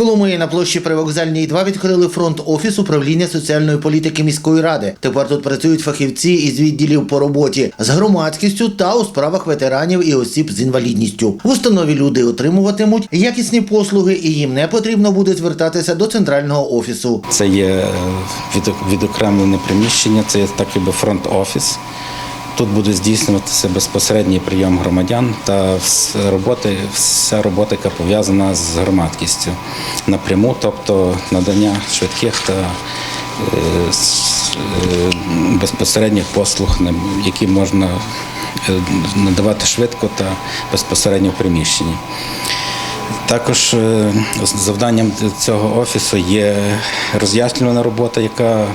Коломиї на площі Привокзальній 2 відкрили фронт офіс управління соціальної політики міської ради. Тепер тут працюють фахівці із відділів по роботі з громадськістю та у справах ветеранів і осіб з інвалідністю. В установі люди отримуватимуть якісні послуги, і їм не потрібно буде звертатися до центрального офісу. Це є е, відокремлене приміщення, це є так якби фронт-офіс. Тут буде здійснюватися безпосередній прийом громадян та роботи, вся робота, яка пов'язана з громадкістю напряму, тобто надання швидких та е, е, безпосередніх послуг, які можна е, надавати швидко та безпосередньо в приміщенні. Також е, завданням цього офісу є роз'яснювана робота, яка е,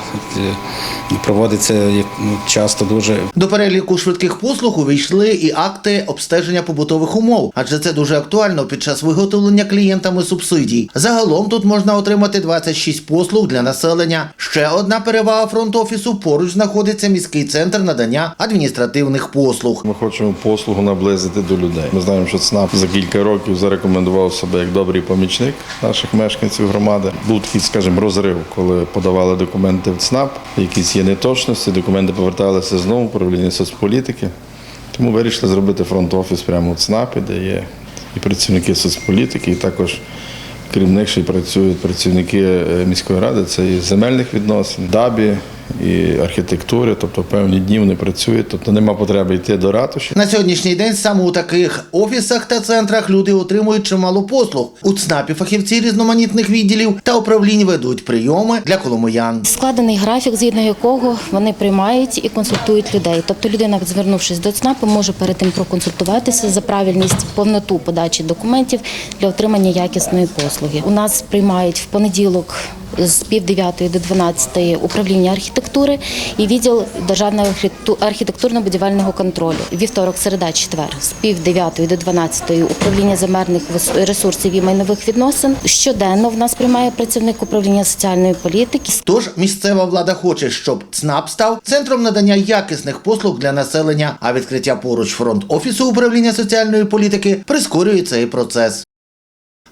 проводиться як, ну, часто дуже До переліку швидких послуг увійшли і акти обстеження побутових умов, адже це дуже актуально під час виготовлення клієнтами субсидій. Загалом тут можна отримати 26 послуг для населення. Ще одна перевага фронт-офісу поруч знаходиться міський центр надання адміністративних послуг. Ми хочемо послугу наблизити до людей. Ми знаємо, що ЦНАП за кілька років зарекомендував себе як добрий помічник наших мешканців громади. Був такий, скажімо, розрив, коли подавали документи в ЦНАП, якісь є неточності, документи поверталися знову в управління соцполітики. Тому вирішили зробити фронт-офіс прямо в ЦНАПі, де є і працівники соцполітики, і також. Крім них ще й працюють працівники е, міської ради, це і земельних відносин, ДАБі, і архітектури, тобто певні дні вони працюють, тобто нема потреби йти до ратуші. На сьогоднішній день саме у таких офісах та центрах люди отримують чимало послуг. У ЦНАПі фахівці різноманітних відділів та управлінь ведуть прийоми для коломоян. Складений графік, згідно якого вони приймають і консультують людей. Тобто людина, звернувшись до ЦНАПу, може перед тим проконсультуватися за правильність, повноту подачі документів для отримання якісної послуги. У нас приймають в понеділок з пів дев'ятої до 12 управління архітектури і відділ державного архітекту- архітектурно-будівельного контролю. Вівторок, середа, четвер з пів дев'ятої до 12 управління земельних ресурсів і майнових відносин. Щоденно в нас приймає працівник управління соціальної політики. Тож місцева влада хоче, щоб ЦНАП став центром надання якісних послуг для населення, а відкриття поруч фронт офісу управління соціальної політики прискорює цей процес.